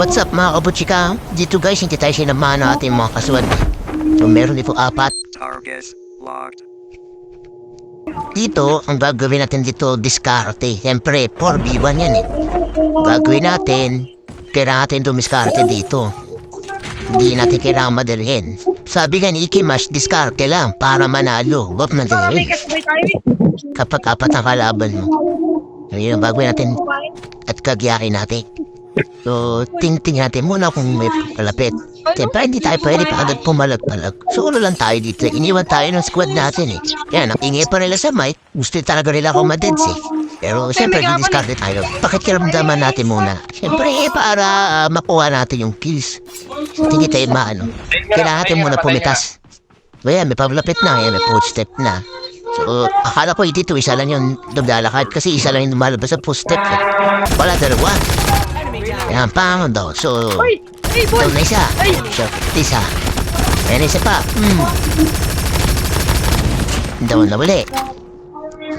What's up mga kabutsika? Dito guys, hindi tayo sinamahan ng ating mga kasuwad. So meron dito apat. Locked. Dito, ang gagawin natin dito, diskarte. Siyempre, 4v1 yan eh. Gagawin natin, kailangan natin dumiskarte dito. Hindi natin kailangan madalhin. Sabi nga ni Ikimash, diskarte lang para manalo. Huwag madalhin. Kapag apat ang kalaban mo. Ayun, ang gagawin natin at kagyakin natin. So, ting-ting natin muna kung may palapit. Siyempre, hindi tayo pwede pa agad pumalag-palag. Solo lang tayo dito. Iniwan tayo ng squad natin eh. Ang ingay pa nila sa mic. Gusto talaga nila ako madeads eh. Pero siyempre, di-discard tayo. Pakikiramdaman natin muna. Siyempre, eh, para ah, makuha natin yung kills. Hindi tayo maano. Kailangan natin muna pumitas. Ayan, may paglapit na. Ayan, may footstep na. So, akala ko dito isa lang yung dumdalakad kasi isa lang yung lumalabas sa footstep. Eh. Wala dalawa. Ayan, pang daw. So, ito na isa. So, isa. Ayan, isa pa. Hmm. Daw na uli.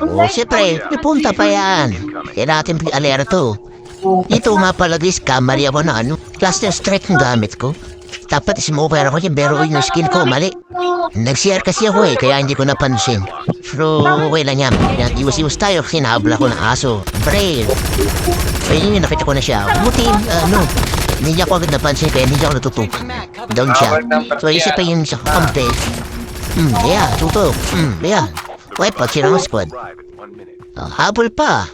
Oh, siyempre, may punta pa yan. Kaya natin alerto. Ito nga pala guys, kamali ako na ano. Cluster strike ang gamit ko. Dapat smoker ako yan, pero yung skin ko, mali. Nag-share kasi ako eh, kaya hindi ko napansin. Pero okay lang yan. Yan, Iwas-iwas tayo, sinabla ko ng aso. Braille. Ayun yung nakita ko na siya. Buti, ano, hindi niya ako agad napansin kaya hindi niya ako natutok. Down siya. So, isa pa yun sa kampe. Hmm, yeah, tutok. Hmm, yeah. Wipe out sila squad. Ah, habol pa.